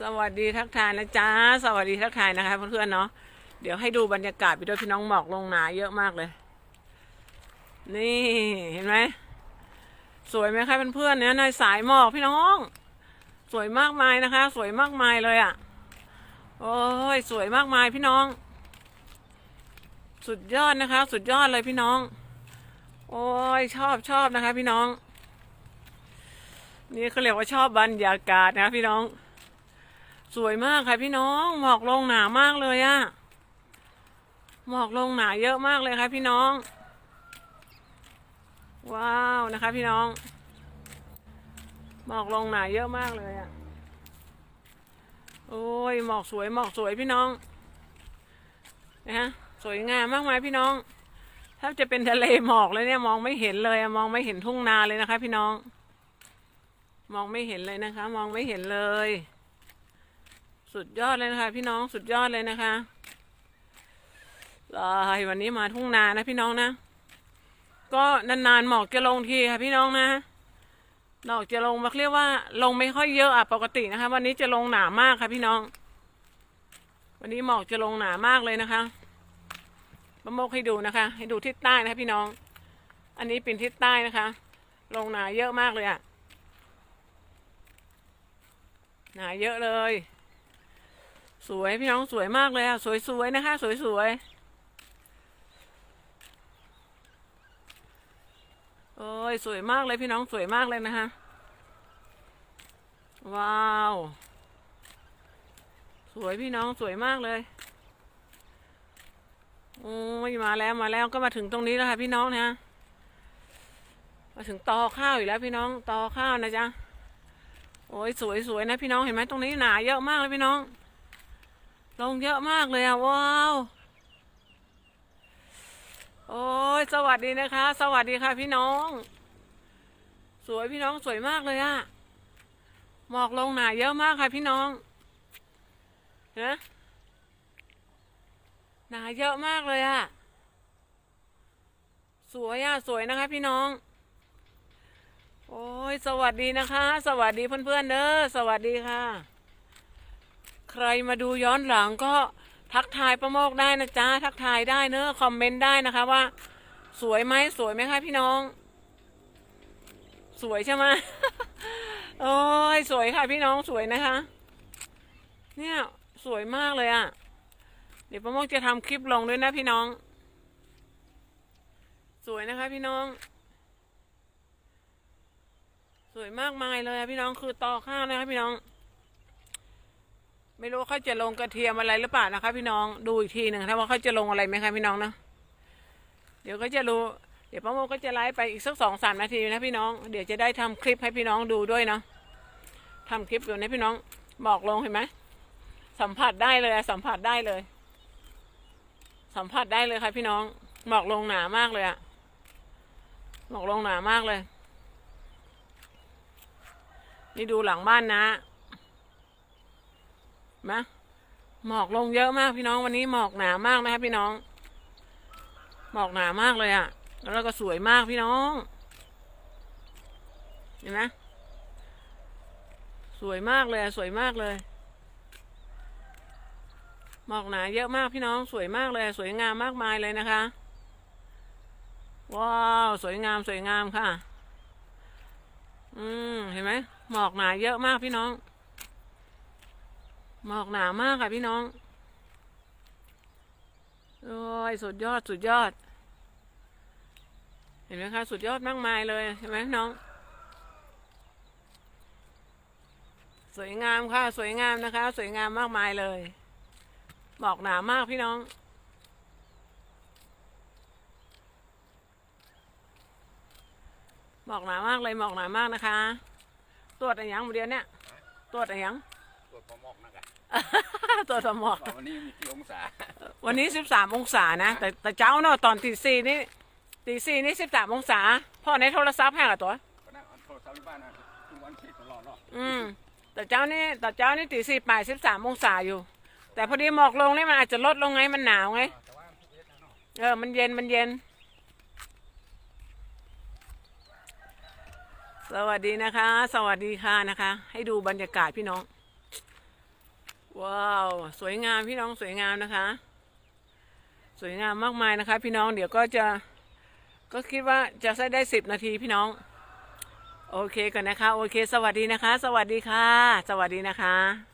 สวัสดีทักทายนะจ๊ะสวัสดีทักทายนะคะเพื่อนๆเนาะเดี๋ยวให้ดูบรรยากาศไปด้วยพี่น้องหมอกลงหนาเยอะมากเลย นี่เห็นไหมสวยไหมคะเพื่อนๆเนี่ยในสายหมอกพี่น้อง สวยมากมายนะคะ สวยมากมายเลยอะ่ะ โอ้ยสวยมากมายพี่น้อง สุดยอดนะคะ สุดยอดเลยพี่น้อง โอ้ยชอบชอบนะคะ พี่น้อง นี่เขาเรียกว่าชอบบรรยากาศนะพี่น้อง สวยมากค่ะพี่น้องหมอกลงหนามากเลยอะหมอกลงหนาเยอะมากเลยค่ะพี่น้อง ว้าวนะคะ พี่น้องหมอกลงหนาเยอะมากเลยอะโอ้ยหมอกสวยหมอกสวยพี่น้องนะฮะสวยงามมากมายพี่น้องถ้าจะเป็นทะเลหมอกเลยเนี่ยมองไม่เห็นเลยมองไม่เห็นทุ่งนาเลยนะคะ พี่น้อง มองไม่เห็นเลยนะคะ มองไม่เห็นเลย สุดยอดเลยนะคะ พี่น้องสุดยอดเลยนะคะลายวันนี้มาทุ่งนานะพี่น้องนะ ก็นานๆหมอกจะลงทีค่ะพี่น้องนะดอกจะลงมาเรียกว่า ลงไม่ค่อยเยอะอะปกตินะคะ วันนี้จะลงหนามากค่ะพี่น้อง วันนี้หมอกจะลงหนามากเลยนะคะบะโมกให้ดูนะคะ ให้ดูทิศใต้นะคะพี่น้อง อันนี้เป็นทิศใต้นะคะ ลงหนาเยอะมากเลยอะหนาเยอะเลย สวยพี่น้องสวยมากเลยอะสวยๆนะคะ สวยๆโอ้ยสวยมากเลยพี่น้องสวยมากเลยนะคะว้าว สวยพี่น้องสวยมากเลยโอ้ยมาแล้วมาแล้วก็มาถึงตรงนี้แล้วค่ะพี่น้องนะมาถึงตอข้าวอยู่แล้วพี่น้องตอข้าวนะจ๊ะโอ้ยสวยสวยนะพี่น้องเห็นไหมตรงนี้หนาเยอะมากเลยพี่น้อง ลงเยอะมากเลยอะว้าวโอ้ยสวัสดีนะคะ สวัสดีค่ะพี่น้อง สวยพี่น้องสวยมากเลยอะหมอกลงหนาเยอะมากค่ะพี่น้องเห็นะหนาเยอะมากเลยอะสวยอะสวยนะคะพี่น้องโอ้ยสวัสดีนะคะ สวัสดีเพื่อนๆเด้อสวัสดีค่ะ ใครมาดูย้อนหลังก็ทักทายประโมกได้นะจ๊ะทักทายได้เนอะคอมเมนต์ได้นะคะว่า สวยไหมสวยไหมคะพี่น้อง สวยใช่ไหมโอ้ยสวยค่ะพี่น้องสวยนะคะ เนี่ยสวยมากเลยอะ่ะ เดี๋ยวประโมกจะทำคลิปลงด้วยนะพี่น้อง สวยนะคะพี่น้อง สวยมากมายเลยพี่น้องคือต่อข้าวนะคะพี่น้อง ไม่รู้เขาจะลงกระเทียมอะไรหรือเปล่านะคะ พี่น้องดูอีกทีหนึ่งถ้าว่าเขาจะลงอะไรไหมคะพี่น้องนะเดี๋ยวก็จะรู้ เดี๋ยวป้าโมก็จะไลฟ์ไปอีกสักสองสามนาทีนะพี่น้อง เดี๋ยวจะได้ทำคลิปให้พี่น้องดูด้วยเนาะทำคลิปอยู่นะพี่น้องบอกลงเห็นไหมสัมผัสได้เลยสัมผัสได้เลย สัมผัสได้เลยค่ะพี่น้องหมอกลงหนามากเลยอะหมอกลงหนามากเลย นี่ดูหลังบ้านนะ มาหมอกลงเยอะมากพี่น้องวันนี้หมอกหนามากนะคะพี่น้อง หมอกหนามากเลยอะ่ะ แล้วก็สวยมากพี่น้อง เห็นไหมสวยมากเลยสวยมากเลย หมอกหนาเยอะมากพี่น้อง สวยมากเลย สวยงามมากมายเลยนะคะ ว้าวสวยงามสวยงามค่ะ อืมเห็นไหมหมอกหนาเยอะมากพี่น้อง หมอกหนามากค่ะพี่น้อง โอ้ย สุดยอด สุดยอด เห็นไหมคะ สุดยอดมากมายเลยเห็นไหมน้อง สวยงามค่ะ สวยงามนะคะ สวยงามมากมายเลย หมอกหนามากพี่น้องหมอกหนามากเลยหมอกหนามากนะคะ ตรวจอะไรยังเดียวเนี่ย ตรวจอะไรยังตัวพอมอกนะกะ ตัวจหมอกบอกวันนี้มีกี่องศา วันนี้สิบสามองศานะ แต่แต่เจ้าเนาะตอนตีสี่นี่ตีสี่นี่สิบสามองศา พ่อในโทรศัพท์ให้กับตัวก็นั่งเอาโทรศัพท์ที่บ้านนะทุกวันเช็คตลอดเนาะอืมแต่เจ้านี่แต่เจ้านี่ตีสี่ป่ายสิบสามองศาอยู่ แต่พอดีหมอกลงนี่มันอาจจะลดลงไงมันหนาวไงแต่ว่าทุกเย็นนะเนาะเออ มันเย็นมันเย็น สวัสดีนะคะ สวัสดีค่ะนะคะ ให้ดูบรรยากาศพี่น้อง ว้าว สวยงามพี่น้องสวยงามนะคะ สวยงามมากมายนะคะ พี่น้องเดี๋ยวก็จะก็คิดว่าจะใช้ได้สิบนาทีพี่น้อง โอเคก่อนนะคะ โอเค สวัสดีนะคะ สวัสดีค่ะ สวัสดีนะคะ